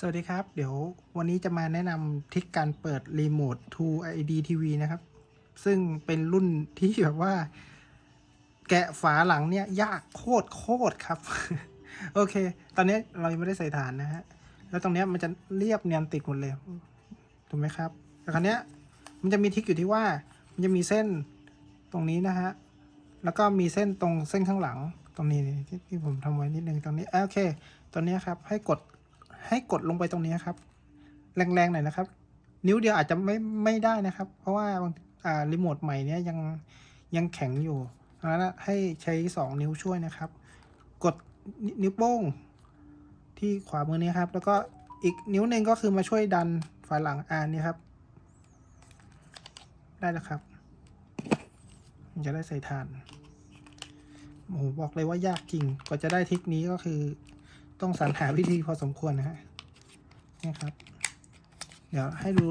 สวัสดีครับ เดี๋ยววันนี้จะมาแนะนำทิกการเปิดรีโมท to ID TV นะครับ ซึ่งเป็นรุ่นที่แบบว่า แกะฝาหลังเนี่ย ยากโคตรโคตรครับ โอเค ตอนนี้เรายังไม่ได้ใส่ฐานนะฮะ แล้วตรงเนี้ยมันจะเรียบเนียนติดหมดเลย ถูกไหมครับ แต่ครั้นี้ยมันจะมีทิกอยู่ที่ว่า มันจะมีเส้นตรงนี้นะฮะ แล้วก็มีเส้นตรงเส้นข้างหลัง ตรงนี้ที่ผมทำไว้นิดนึงตรงนี้โอเคตรงนี้ครับให้กด ให้กดลงไปตรงนี้ครับ แรงๆหน่อยนะครับ นิ้วเดียวอาจจะไม่ไม่ได้นะครับ เพราะว่าอ่ารีโมทใหม่เนี้ยยังยังแข็งอยู่ดังนั้นให้ใช้สองนิ้วช่วยนะครับ กดนิ้วโป้งที่ขวามือนี้ครับ แล้วก็อีกนิ้วหนึ่งก็คือมาช่วยดันฝาหลังอ่านนี่ครับ ได้แล้วครับจะได้ใส่ทานโอ้โหบอกเลยว่ายากจริงกว่าจะได้ทริกนี้ก็คือ ต้องสรรหาวิธีพอสมควรนะฮะนี่ครับ เดี๋ยวให้ดู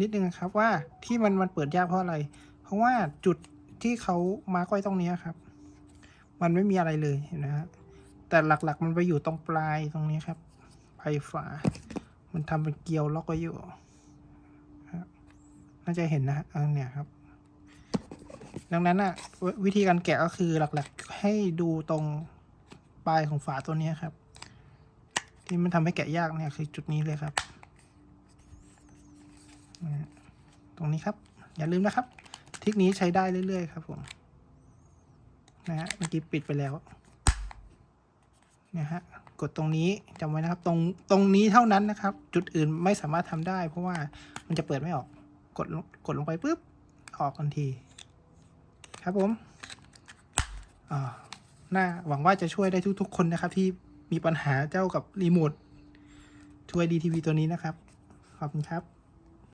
นิดนึงนะครับว่าที่มันมันเปิดยากเพราะอะไร เพราะว่าจุดที่เขามาร์กไว้ตรงนี้ครับ มันไม่มีอะไรเลยเห็นนะฮะแต่หลักๆ มันไปอยู่ตรงปลายตรงนี้ครับปลายฝา มันทำเป็นเกลียวล็อกไว้อยู่น่าจะเห็นนะฮะอันเนี้ยครับ ดังนั้นอะวิธีการแกะก็คือหลักๆ ให้ดูตรงปลายของฝาตัวนี้ครับ ที่มันทำให้แกะยากเนี่ยคือจุดนี้เลยครับ ตรงนี้ครับ อย่าลืมนะครับทิกนี้ใช้ได้เรื่อยๆครับผมนะฮะเมื่อกี้ปิดไปแล้วนี่ยฮะกดตรงนี้จำไว้นะครับ ตรงตรงนี้เท่านั้นนะครับ จุดอื่นไม่สามารถทำได้ เพราะว่ามันจะเปิดไม่ออกกดกดลงไปปุ๊บออกทันที ครับผมอ่าน่าหวังว่าจะช่วยได้ทุกๆคนนะครับที่ มีปัญหาเจ้ากับรีโมทช่วยดีทีวีตัวนี้นะครับ ขอบคุณครับ